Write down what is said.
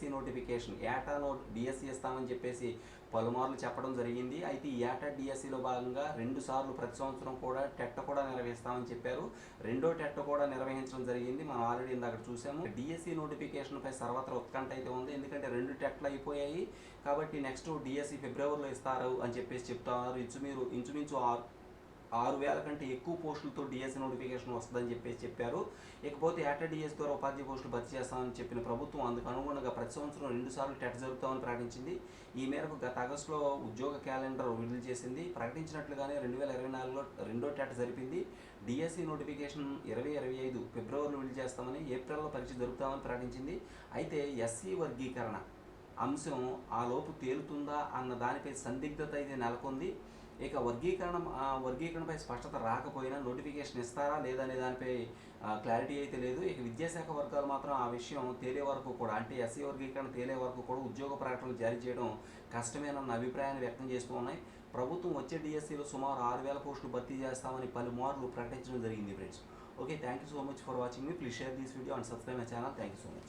DSC notification ఏటా no DSC ఇస్తామని చెప్పేసి పలుమార్లు చెప్పడం జరిగింది. అయితే ఈ ఏటా డిఎస్సిలో భాగంగా రెండు సార్లు ప్రతి సంవత్సరం కూడా టెట్ కూడా నిర్వహిస్తామని చెప్పారు. రెండో టెట్ కూడా నిర్వహించడం జరిగింది. మనం ఆల్రెడీ ఇందాక చూసాము. డిఎస్సి నోటిఫికేషన్పై సర్వత్ర ఉత్కంఠ అయితే ఉంది. ఎందుకంటే రెండు టెట్లు అయిపోయాయి. కాబట్టి నెక్స్ట్ డిఎస్సి ఫిబ్రవరిలో ఇస్తారు అని చెప్పేసి చెప్తున్నారు ఇంచుమీరు ఇంచుమించు ఆరు ఆరు వేల కంటే ఎక్కువ పోస్టులతో డిఎస్ నోటిఫికేషన్ వస్తుందని చెప్పేసి చెప్పారు. ఇకపోతే ఏటా డిఎస్ ద్వారా ఉపాధ్యాయ పోస్టులు భర్తీ చేస్తామని చెప్పిన ప్రభుత్వం అందుకు అనుగుణంగా ప్రతి సంవత్సరం రెండు సార్లు టెట్ జరుగుతామని ప్రకటించింది. ఈ మేరకు గత ఆగస్టులో ఉద్యోగ క్యాలెండర్ విడుదల చేసింది. ప్రకటించినట్లుగానే రెండు వేల ఇరవై నాలుగులో రెండో టెట్ జరిపింది. డిఎస్సి నోటిఫికేషన్ ఇరవై ఇరవై ఐదు ఫిబ్రవరిలో విడుదల చేస్తామని ఏప్రిల్లో పరీక్ష జరుపుతామని ప్రకటించింది. అయితే ఎస్సీ వర్గీకరణ అంశం ఆ లోపు తేలుతుందా అన్న దానిపై సందిగ్ధత అయితే నెలకొంది. ఇక వర్గీకరణ వర్గీకరణపై స్పష్టత రాకపోయినా నోటిఫికేషన్ ఇస్తారా లేదా అనే దానిపై క్లారిటీ అయితే లేదు. ఇక విద్యాశాఖ వర్గాలు మాత్రం ఆ విషయం తేలే వరకు కూడా అంటే ఎస్సీ వర్గీకరణ తేలే వరకు కూడా ఉద్యోగ ప్రకటనలు జారీ చేయడం కష్టమేనన్న అభిప్రాయాన్ని వ్యక్తం చేస్తూ ఉన్నాయి. ప్రభుత్వం వచ్చే డిఎస్సీలో సుమారు ఆరు వేల పోస్టులు భర్తీ చేస్తామని పలుమార్లు ప్రకటించడం జరిగింది friends. Okay thank you so much for watching me. Please share this video and subscribe my channel. Thank you so much.